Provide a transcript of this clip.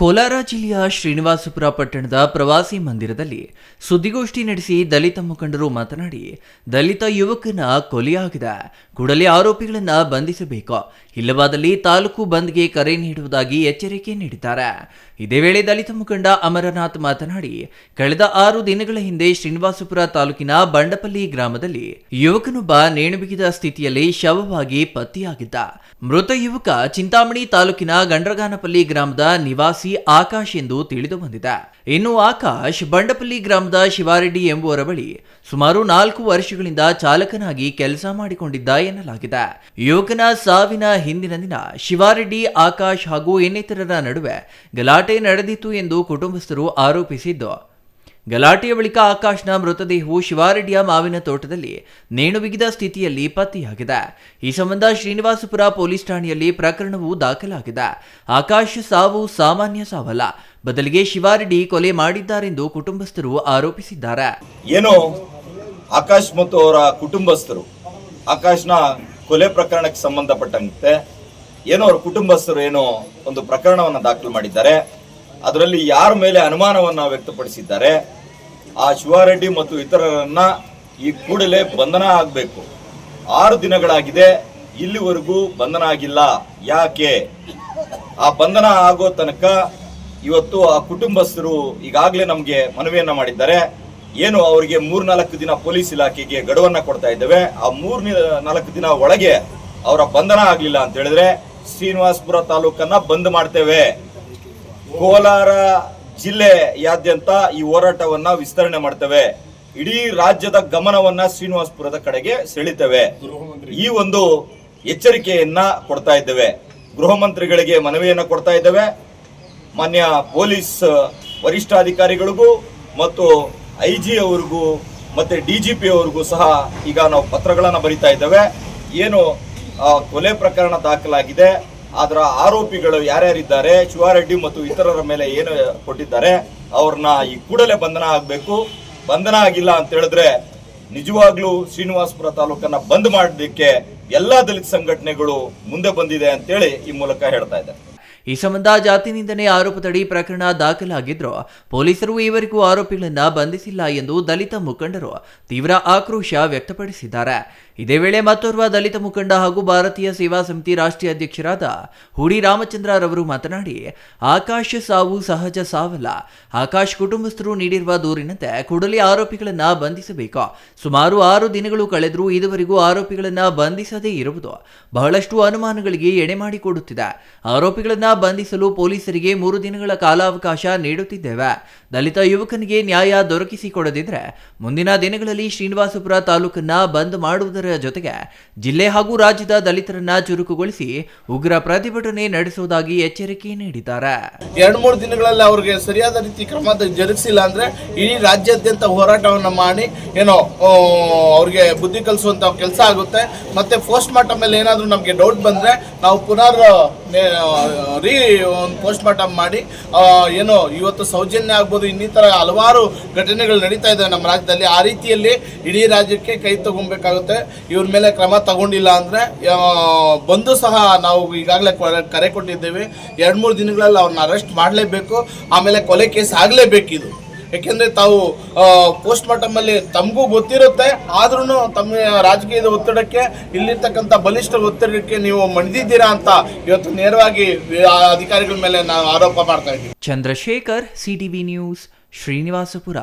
ಕೋಲಾರ ಜಿಲ್ಲೆಯ ಶ್ರೀನಿವಾಸಪುರ ಪಟ್ಟಣದ ಪ್ರವಾಸಿ ಮಂದಿರದಲ್ಲಿ ಸುದ್ದಿಗೋಷ್ಠಿ ನಡೆಸಿ ದಲಿತ ಮುಖಂಡರು ಮಾತನಾಡಿ, ದಲಿತ ಯುವಕನ ಕೊಲೆಯಾಗಿದೆ ಕೂಡಲೇ ಆರೋಪಿಗಳನ್ನು ಬಂಧಿಸಬೇಕು. ಇಲ್ಲವಾದಲ್ಲಿ ತಾಲೂಕು ಬಂದ್ಗೆ ಕರೆ ನೀಡುವುದಾಗಿ ಎಚ್ಚರಿಕೆ ನೀಡಿದ್ದಾರೆ. ಇದೇ ವೇಳೆ ದಲಿತ ಮುಖಂಡ ಅಮರನಾಥ್ ಮಾತನಾಡಿ, ಕಳೆದ ಆರು ದಿನಗಳ ಹಿಂದೆ ಶ್ರೀನಿವಾಸಪುರ ತಾಲೂಕಿನ ಬಂಡಪಲ್ಲಿ ಗ್ರಾಮದಲ್ಲಿ ಯುವಕನೊಬ್ಬ ನೇಣುಬಿಗಿದ ಸ್ಥಿತಿಯಲ್ಲಿ ಶವವಾಗಿ ಪತ್ತೆಯಾಗಿದ್ದ. ಮೃತ ಯುವಕ ಚಿಂತಾಮಣಿ ತಾಲೂಕಿನ ಗಂಡ್ರಗಾನಪಲ್ಲಿ ಗ್ರಾಮದ ನಿವಾಸಿ ಆಕಾಶ್ ಎಂದು ತಿಳಿದು ಬಂದಿದೆ. ಇನ್ನು ಆಕಾಶ್ ಬಂಡಪಲ್ಲಿ ಗ್ರಾಮದ ಶಿವಾರೆಡ್ಡಿ ಎಂಬುವರ ಬಳಿ ಸುಮಾರು ನಾಲ್ಕು ವರ್ಷಗಳಿಂದ ಚಾಲಕನಾಗಿ ಕೆಲಸ ಮಾಡಿಕೊಂಡಿದ್ದ ಎನ್ನಲಾಗಿದೆ. ಯುವಕನ ಸಾವಿನ ಹಿಂದಿನ ದಿನ ಶಿವಾರೆಡ್ಡಿ, ಆಕಾಶ್ ಹಾಗೂ ಇನ್ನಿತರರ ನಡುವೆ ಗಲಾಟೆ ನಡೆದಿತ್ತು ಎಂದು ಕುಟುಂಬಸ್ಥರು ಆರೋಪಿಸಿದ್ದು ಗಲಾಟೆಯ ಬಳಿಕ ಆಕಾಶ್ನ ಮೃತದೇಹವು ಶಿವಾರೆಡ್ಡಿಯ ಮಾವಿನ ತೋಟದಲ್ಲಿ ನೇಣು ಬಿಗಿದ ಸ್ಥಿತಿಯಲ್ಲಿ ಪತ್ತೆಯಾಗಿದೆ. ಈ ಸಂಬಂಧ ಶ್ರೀನಿವಾಸಪುರ ಪೊಲೀಸ್ ಠಾಣೆಯಲ್ಲಿ ಪ್ರಕರಣವು ದಾಖಲಾಗಿದೆ. ಆಕಾಶ್ ಸಾವು ಸಾಮಾನ್ಯ ಸಾವಲ್ಲ. ಬದಲಿಗೆ ಶಿವಾರೆಡ್ಡಿ ಕೊಲೆ ಮಾಡಿದ್ದಾರೆಂದು ಕುಟುಂಬಸ್ಥರು ಆರೋಪಿಸಿದ್ದಾರೆ. ಏನು ಆಕಾಶ್ ಮತ್ತು ಅವರ ಕುಟುಂಬಸ್ಥರು, ಆಕಾಶ್ನ ಕೊಲೆ ಪ್ರಕರಣಕ್ಕೆ ಸಂಬಂಧಪಟ್ಟಂತೆ ಏನೋ ಅವ್ರ ಕುಟುಂಬಸ್ಥರು ಏನೋ ಒಂದು ಪ್ರಕರಣವನ್ನು ದಾಖಲು ಮಾಡಿದ್ದಾರೆ. ಅದರಲ್ಲಿ ಯಾರ ಮೇಲೆ ಅನುಮಾನವನ್ನು ವ್ಯಕ್ತಪಡಿಸಿದ್ದಾರೆ. ಆ ಶಿವಾರೆಡ್ಡಿ ಮತ್ತು ಇತರರನ್ನ ಈ ಕೂಡಲೇ ಬಂಧನ ಆಗಬೇಕು. ಆರು ದಿನಗಳಾಗಿದೆ, ಇಲ್ಲಿವರೆಗೂ ಬಂಧನ ಆಗಿಲ್ಲ. ಯಾಕೆ? ಆ ಬಂಧನ ಆಗೋ ತನಕ ಇವತ್ತು ಆ ಕುಟುಂಬಸ್ಥರು ಈಗಾಗಲೇ ನಮಗೆ ಮನವಿಯನ್ನ ಮಾಡಿದ್ದಾರೆ. ಏನು ಅವರಿಗೆ ಮೂರ್ನಾಲ್ಕು ದಿನ ಪೊಲೀಸ್ ಇಲಾಖೆಗೆ ಗಡುವನ್ನು ಕೊಡ್ತಾ ಇದ್ದೇವೆ. ಆ ಮೂರ್ ನಾಲ್ಕು ದಿನ ಒಳಗೆ ಅವರ ಬಂಧನ ಆಗಲಿಲ್ಲ ಅಂತ ಹೇಳಿದ್ರೆ ಶ್ರೀನಿವಾಸಪುರ ತಾಲೂಕನ್ನ ಬಂದ್ ಮಾಡ್ತೇವೆ. ಕೋಲಾರ ಜಿಲ್ಲೆಯಾದ್ಯಂತ ಈ ಹೋರಾಟವನ್ನ ವಿಸ್ತರಣೆ ಮಾಡ್ತೇವೆ. ಇಡೀ ರಾಜ್ಯದ ಗಮನವನ್ನ ಶ್ರೀನಿವಾಸಪುರದ ಕಡೆಗೆ ಸೆಳಿತೇವೆ. ಈ ಒಂದು ಎಚ್ಚರಿಕೆಯನ್ನ ಕೊಡ್ತಾ ಇದ್ದೇವೆ. ಗೃಹ ಮಂತ್ರಿಗಳಿಗೆ ಮನವಿಯನ್ನ ಕೊಡ್ತಾ ಇದ್ದೇವೆ. ಮಾನ್ಯ ಪೊಲೀಸ್ ವರಿಷ್ಠಾಧಿಕಾರಿಗಳಿಗೂ ಮತ್ತು ಐ ಜಿ ಅವ್ರಿಗೂ ಮತ್ತೆ ಡಿ ಜಿ ಪಿ ಅವರಿಗೂ ಸಹ ಈಗ ನಾವು ಪತ್ರಗಳನ್ನ ಬರಿತಾ ಇದ್ದೇವೆ. ಏನು ಕೊಲೆ ಪ್ರಕರಣ ದಾಖಲಾಗಿದೆ. ಅದರ ಆರೋಪಿಗಳು ಯಾರ್ಯಾರಿದ್ದಾರೆ, ಶಿವಾರೆಡ್ಡಿ ಮತ್ತು ಇತರರ ಮೇಲೆ ಏನು ಕೊಟ್ಟಿದ್ದಾರೆ, ಅವ್ರನ್ನ ಈ ಕೂಡಲೇ ಬಂಧನ ಆಗಬೇಕು. ಬಂಧನ ಆಗಿಲ್ಲ ಅಂತ ಹೇಳಿದ್ರೆ ನಿಜವಾಗ್ಲೂ ಶ್ರೀನಿವಾಸಪುರ ತಾಲೂಕನ್ನ ಬಂದ್ ಮಾಡಲಿಕ್ಕೆ ಎಲ್ಲಾ ದಲಿತ ಸಂಘಟನೆಗಳು ಮುಂದೆ ಬಂದಿದೆ ಅಂತೇಳಿ ಈ ಮೂಲಕ ಹೇಳ್ತಾ ಇದ್ದಾರೆ. ಈ ಸಂಬಂಧ ಜಾತಿ ನಿಂದನೆ ಆರೋಪದಡಿ ಪ್ರಕರಣ ದಾಖಲಾಗಿದ್ರು ಪೊಲೀಸರು ಈವರೆಗೂ ಆರೋಪಿಗಳನ್ನ ಬಂಧಿಸಿಲ್ಲ ಎಂದು ದಲಿತ ಮುಖಂಡರು ತೀವ್ರ ಆಕ್ರೋಶ ವ್ಯಕ್ತಪಡಿಸಿದ್ದಾರೆ. ಇದೇ ವೇಳೆ ಮತ್ತೋರ್ವ ದಲಿತ ಮುಖಂಡ ಹಾಗೂ ಭಾರತೀಯ ಸೇವಾ ಸಮಿತಿ ರಾಷ್ಟ್ರೀಯ ಅಧ್ಯಕ್ಷರಾದ ಹುಡಿ ರಾಮಚಂದ್ರ ರವರು ಮಾತನಾಡಿ, ಆಕಾಶ ಸಾವು ಸಹಜ ಸಾವಲ್ಲ. ಆಕಾಶ್ ಕುಟುಂಬಸ್ಥರು ನೀಡಿರುವ ದೂರಿನಂತೆ ಕೂಡಲೇ ಆರೋಪಿಗಳನ್ನ ಬಂಧಿಸಬೇಕು. ಸುಮಾರು ಆರು ದಿನಗಳು ಕಳೆದರೂ ಇದುವರೆಗೂ ಆರೋಪಿಗಳನ್ನ ಬಂಧಿಸದೇ ಇರುವುದು ಬಹಳಷ್ಟು ಅನುಮಾನಗಳಿಗೆ ಎಣೆ ಮಾಡಿಕೊಡುತ್ತಿದೆ. ಆರೋಪಿಗಳನ್ನ ಬಂಧಿಸಲು ಪೊಲೀಸರಿಗೆ ಮೂರು ದಿನಗಳ ಕಾಲಾವಕಾಶ ನೀಡುತ್ತಿದ್ದೇವೆ. ದಲಿತ ಯುವಕನಿಗೆ ನ್ಯಾಯ ದೊರಕಿಸಿಕೊಡದಿದ್ರೆ ಮುಂದಿನ ದಿನಗಳಲ್ಲಿ ಶ್ರೀನಿವಾಸಪುರ ತಾಲೂಕನ್ನ ಬಂದ್ ಮಾಡುವುದರ ಜೊತೆಗೆ ಜಿಲ್ಲೆ ಹಾಗೂ ರಾಜ್ಯದ ದಲಿತರನ್ನ ಚುರುಕುಗೊಳಿಸಿ ಉಗ್ರ ಪ್ರತಿಭಟನೆ ನಡೆಸುವುದಾಗಿ ಎಚ್ಚರಿಕೆ ನೀಡಿದ್ದಾರೆ. ಎರಡು ಮೂರು ದಿನಗಳಲ್ಲಿ ಅವರಿಗೆ ಸರಿಯಾದ ರೀತಿ ಕ್ರಮ ಜರುಗಿಸಿಲ್ಲ ಅಂದ್ರೆ ಇಡೀ ರಾಜ್ಯಾದ್ಯಂತ ಹೋರಾಟವನ್ನ ಮಾಡಿ ಏನೋ ಅವ್ರಿಗೆ ಬುದ್ಧಿ ಕಲಿಸುವಂತ ಕೆಲಸ ಆಗುತ್ತೆ. ಮತ್ತೆ ಪೋಸ್ಟ್ ಮಾರ್ಟಮ್ ಮೇಲೆ ಏನಾದರೂ ನಮಗೆ ಡೌಟ್ ಬಂದ್ರೆ ನಾವು ಪುನರ್ ರೀ, ಒಂದು ಪೋಸ್ಟ್ ಮಾರ್ಟಮ್ ಮಾಡಿ ಏನು, ಇವತ್ತು ಸೌಜನ್ಯ ಆಗ್ಬೋದು, ಇನ್ನಿತರ ಹಲವಾರು ಘಟನೆಗಳು ನಡೀತಾ ಇದ್ದಾವೆ ನಮ್ಮ ರಾಜ್ಯದಲ್ಲಿ. ಆ ರೀತಿಯಲ್ಲಿ ಇಡೀ ರಾಜ್ಯಕ್ಕೆ ಕೈ ತಗೊಬೇಕಾಗುತ್ತೆ. ಇವ್ರ ಮೇಲೆ ಕ್ರಮ ತಗೊಂಡಿಲ್ಲ ಅಂದ್ರೆ ಬಂದು ಸಹ ನಾವು ಈಗಾಗಲೇ ಕರೆ ಕೊಟ್ಟಿದ್ದೇವೆ. ಎರಡು ಮೂರು ದಿನಗಳಲ್ಲಿ ಅವ್ರನ್ನ ಅರೆಸ್ಟ್ ಮಾಡಲೇಬೇಕು. ಆಮೇಲೆ ಕೊಲೆ ಕೇಸ್ ಆಗಲೇಬೇಕಿದು. ಯಾಕೆಂದ್ರೆ ತಾವು ಪೋಸ್ಟ್ ಮಾರ್ಟಮ್ ಅಲ್ಲಿ ತಮಗೂ ಗೊತ್ತಿರುತ್ತೆ ಆದ್ರೂ ತಮ್ಮ ರಾಜಕೀಯದ ಒತ್ತಡಕ್ಕೆ, ಇಲ್ಲಿರ್ತಕ್ಕಂಥ ಬಲಿಷ್ಠ ಒತ್ತಡಕ್ಕೆ ನೀವು ಮಣಿದಿದ್ದೀರಾ ಅಂತ ಇವತ್ತು ನೇರವಾಗಿ ಅಧಿಕಾರಿಗಳ ಮೇಲೆ ನಾವು ಆರೋಪ ಮಾಡ್ತಾ ಇದ್ದೀವಿ. Chandrashekhar CTV news Srinivasapura.